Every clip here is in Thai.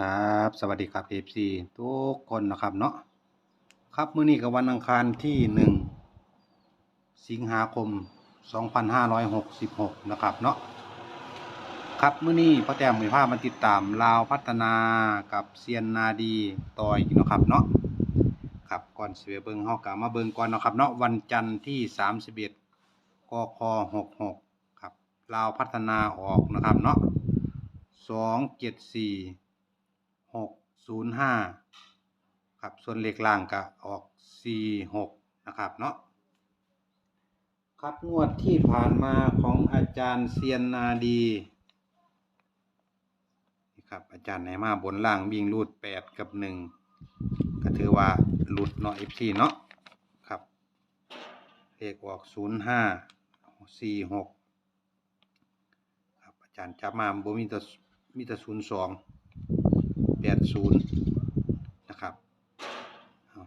ครับ สวัสดีครับเอฟซีทุกคนนะครับเนาะครับมื้อนี้ก็วันอังคารที่หนึ่งสิงหาคม 2566 นะครับเนาะครับมื้อนี้พ่อแต้มมีภาพมาติดตามลาวพัฒนากับเซียนนาดีต่อยนะครับเนาะครับก่อนเสิไปเบิงเฮาก็มาเบิงก่อนนะครับเนาะวันจันทร์ที่ 31กค66 ครับลาวพัฒนาออกนะครับเนาะ274 ศูนย์ห้าครับส่วนเลขล่างก็ออกสี่หกนะครับเนาะครับงวดที่ผ่านมาของอาจารย์เซียนนาดีนี่ครับอาจารย์ไหนมาบนล่างวิ่งรูดแปดกับหนึ่งก็ถือว่าหลุดเนาะเอฟซีเนาะครับเลขออกศูนย์ห้าสี่หกครับอาจารย์จับมาบ่มีแต่มีแต่ศูนย์สอง แปดศูนย์นะครับ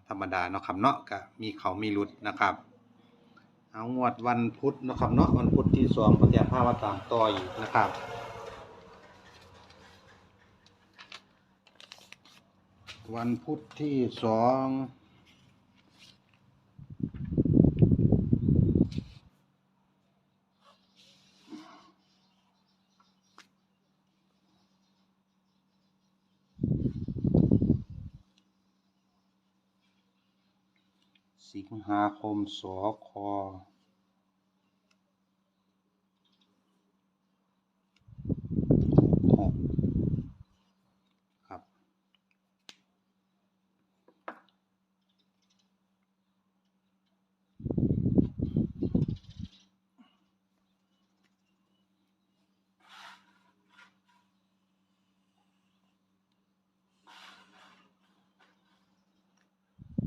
ธรรมดาเนาะครับเนาะก็มีเขามีรุดนะครับ เอางวดวันพุธเนาะครับเนาะวันพุธที่สองปฏิภาพตามต่ออยู่นะครับวันพุธที่สอง สิงหาคมสคหกครับ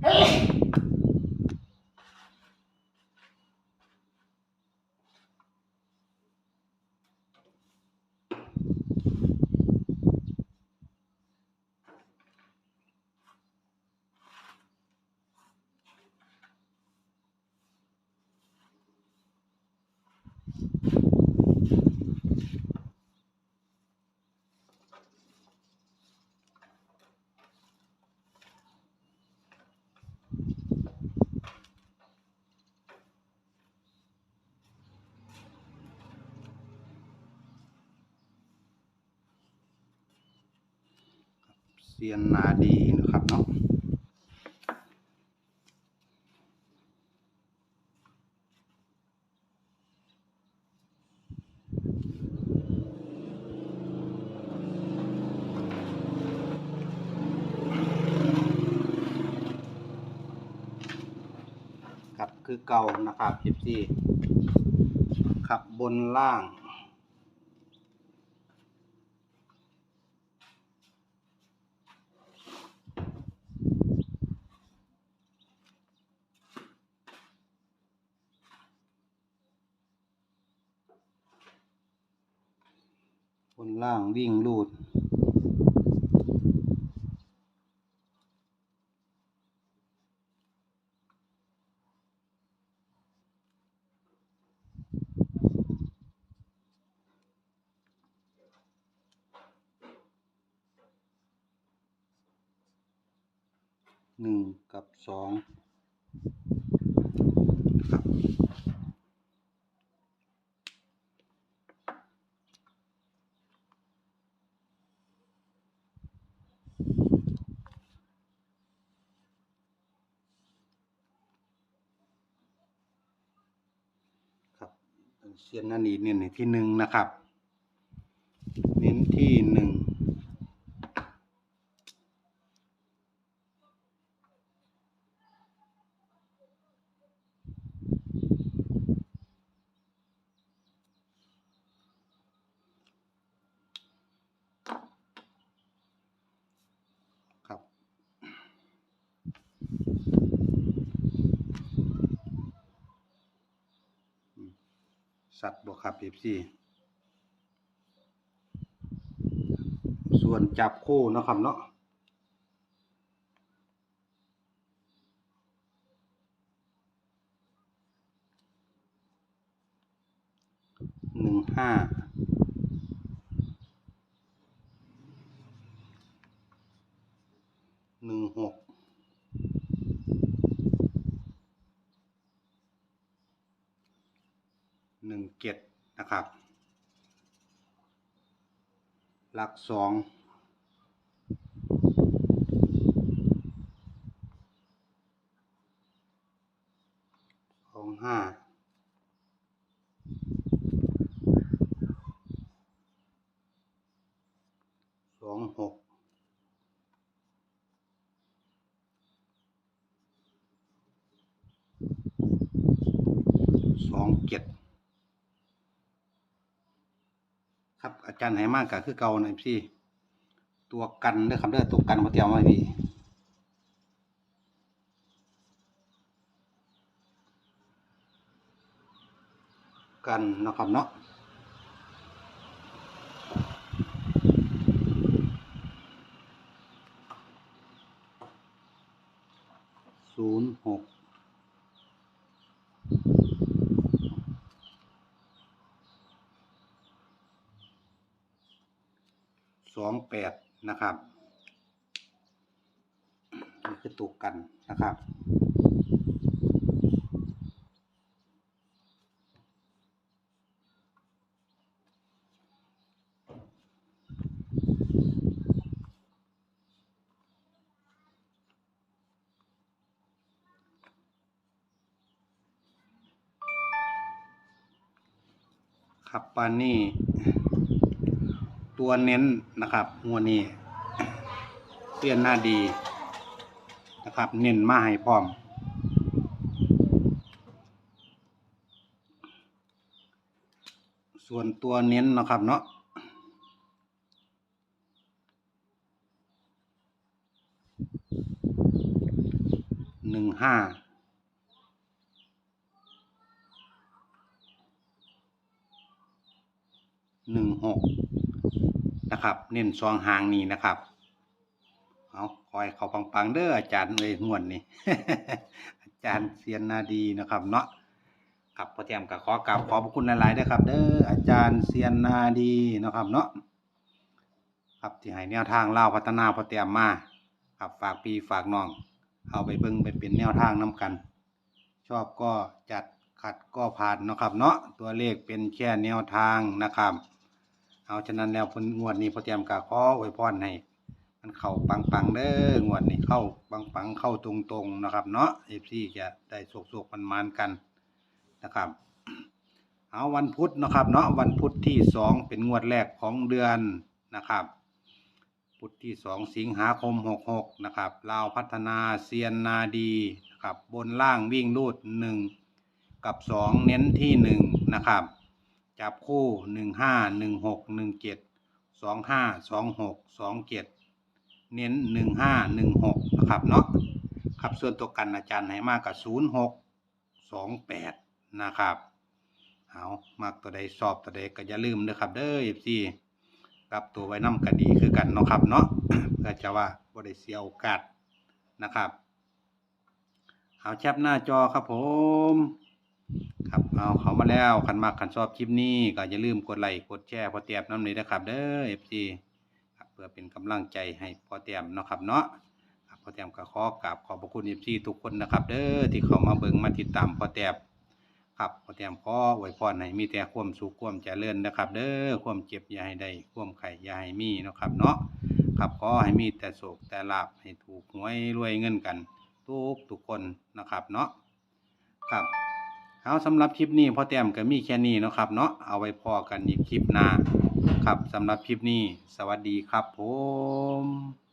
เซียนนาดีนะครับเนาะครับคือเก่านะครับ FC ครับบนล่าง บ นล่างวิ่งลูด หนึ่งกับสองครับ เซียนนันอีเน้นที่หนึ่งนะครับ เน้นที่หนึ่ง ครับ สัตว์บวกครับเอฟซีส่วนจับคู่นะครับเนาะหนึ่งห้า หนึ่งหกหนึ่งเจ็ดนะ ครับ หลักสองสองห้าสองหกสองเจ็ด ครับอาจารย์ไหมากก็คือเก่าหน่อยพี่ตัวกันเด้อครับเด้อตัวกันมาเตียวมไว้พี่กันนะครับเนาะศูนย์หกสอง แปดนะครับนี่คือตัวกันนะครับครับปานนี้ ตัวเน้นนะครับงวดนี้เปลี่ยนหน้าดีนะครับ เน้นมาให้พร้อม ส่วนตัวเน้นนะครับเนาะหนึ่งห้าหนึ่งหก นะครับ เน้นซองหางนี้นะครับเอาคอยเขาปังๆเด้ออาจารย์เลยงวดนี้อาจารย์เซียนนาดีนะครับเนาะครับพอแจมกับขอกราบขอบคุณหลายๆด้อครับ เด้ออาจารย์เซียนนาดีนะครับเนาะครับที่ให้แนวทางเล่าพัฒนาพอแจมมาครับฝากปีฝากน้อง เอาไปเบิ่งไปเป็นแนวทางน้กัน ชอบก็จัดขัดก็ผ่านนะครับ เนาะตัวเลขเป็นแค่แนวทางนะครับ เอาฉะนั้นแล้วพนงวดนี้พอเตรียมกะขออวยพรให้มันเข้าปังๆเด้องวดนี้เข้าปังๆเข้าตรงๆนะครับ เนาะ FC จะได้โศกๆมันมานกันนะครับ เอาวันพุธนะครับ เนาะวันพุธที่สองเป็นงวดแรกของเดือนนะครับ พุธที่สองสิงหาคมหกหกนะครับลาวพัฒนาเซียนนาดีนะครับ บนล่างวิ่งรูดหนึ่งกับสองเน้นที่หนึ่งนะครับ จับคู่หนึ่งห้าหนึ่งหกหนึ่งเจ็ดสองห้าสองหกสองเจ็ดเน้นหนึ่งห้าหนึ่งหกนะครับเนาะครับส่วนตัวกันอาจารย์ให้มากกับศูนย์หกสองแปดนะครับเอามากตัวใดสอบตัวใดก็อย่าลืมนะครับเด้อเอฟซีรับตัวไว้น้ำก็ดีคือกันเนาะครับเนาะเพื่อจะว่าบริเสียโอกาสนะครับเอาแคปหน้าจอครับผม ครับเอาเขามาแล้วคันมากคันชอบคลิปนี้ก็อย่าลืมกดไลค์กดแชร์พอเตรียมน้ำนี้นะครับ เด้อ FC ครับเพื่อเป็นกำลังใจให้พอเตรียมเนาะครับเนาะพอเตรียมก็ขอกราบขอบพระคุณ FC ทุกคนนะครับ เด้อที่เข้ามาเบิ่งมาติดตามพอเตรียมครับพอเตรียมขออวยพรให้มีแต่ความสุขความเจริญนะครับ เด้อความเจ็บอย่าให้ได้ความไข่อย่าให้มีเนาะครับเนาะครับขอให้มีแต่โศกแต่ลาบให้ถูกหวยรวยเงินกัน ทุกทุกคนนะครับเนาะครับ เอาสำหรับคลิปนี้พ่อแต้มก็มีแค่นี้เนาะครับเนาะเอาไว้พอกันอีกคลิปหน้าครับสำหรับคลิปนี้ สวัสดีครับผม